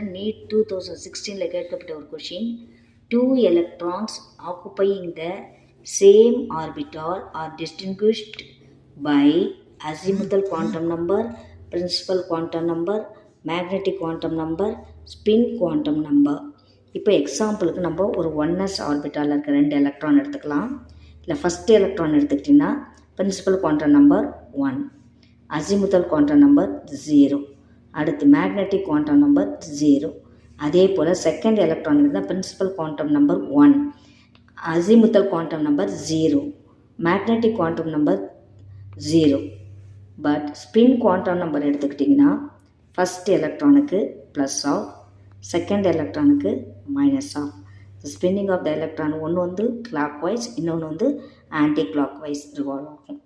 Children NEET two thousand சிக்ஸ்டீனில் கேட்கப்பட்ட ஒரு question two electrons occupying the same orbital are distinguished by azimuthal quantum number principal quantum number magnetic quantum number spin quantum number இப்போ எக்ஸாம்பிளுக்கு நம்ம ஒரு ஒன்எஸ் ஆர்பிட்டாலில் இருக்க ரெண்டு எலக்ட்ரான் எடுத்துக்கலாம். இல்லை ஃபஸ்ட் எலக்ட்ரான் எடுத்துக்கிட்டிங்கன்னா principal quantum number one azimuthal quantum number zero அடுத்து மேக்னெட்டிக் குவாண்டம் நம்பர் ஜீரோ அதே போல் செகண்ட் எலக்ட்ரான் இருந்தால் principal quantum number one azimuthal quantum number zero magnetic quantum number zero but spin quantum number எடுத்துக்கிட்டிங்கன்னா first எலக்ட்ரானுக்கு plus half second எலக்ட்ரானுக்கு minus half spinning of the electron ஒன்று வந்து clockwise இன்னொன்று வந்து anti clock wise revolve ஆகும்.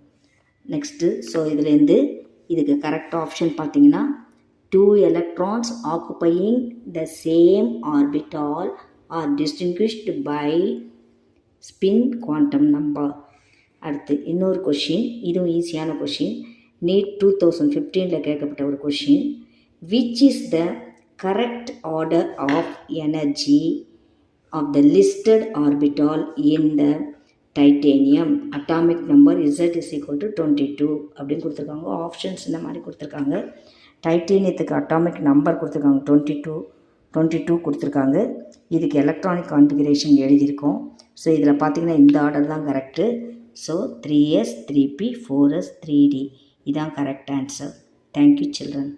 Next so இதுலேருந்து இதுக்கு correct option பார்த்தீங்கன்னா two electrons occupying the same orbital are distinguished by spin quantum number அடுத்து இன்னொரு கொஷின் இதுவும் ஈஸியான கொஷின் நீட் டூ தௌசண்ட் ஃபிஃப்டீனில் கேட்கப்பட்ட ஒரு question which is the correct order of energy of the listed orbital in the titanium atomic number Z is equal to twenty two அப்படின்னு கொடுத்துருக்காங்க. Options இந்த மாதிரி கொடுத்துருக்காங்க. டைட்டேனியத்துக்கு அட்டாமிக் நம்பர் கொடுத்துருக்காங்க. டுவெண்ட்டி டூ டுவெண்ட்டி டூ கொடுத்துருக்காங்க. இதுக்கு எலக்ட்ரானிக் கான்ஃபிகரேஷன் எழுதியிருக்கோம். ஸோ இதில் பார்த்தீங்கன்னா இந்த ஆர்டர் தான் correct so three s three p four s three d இதான் correct answer thank you children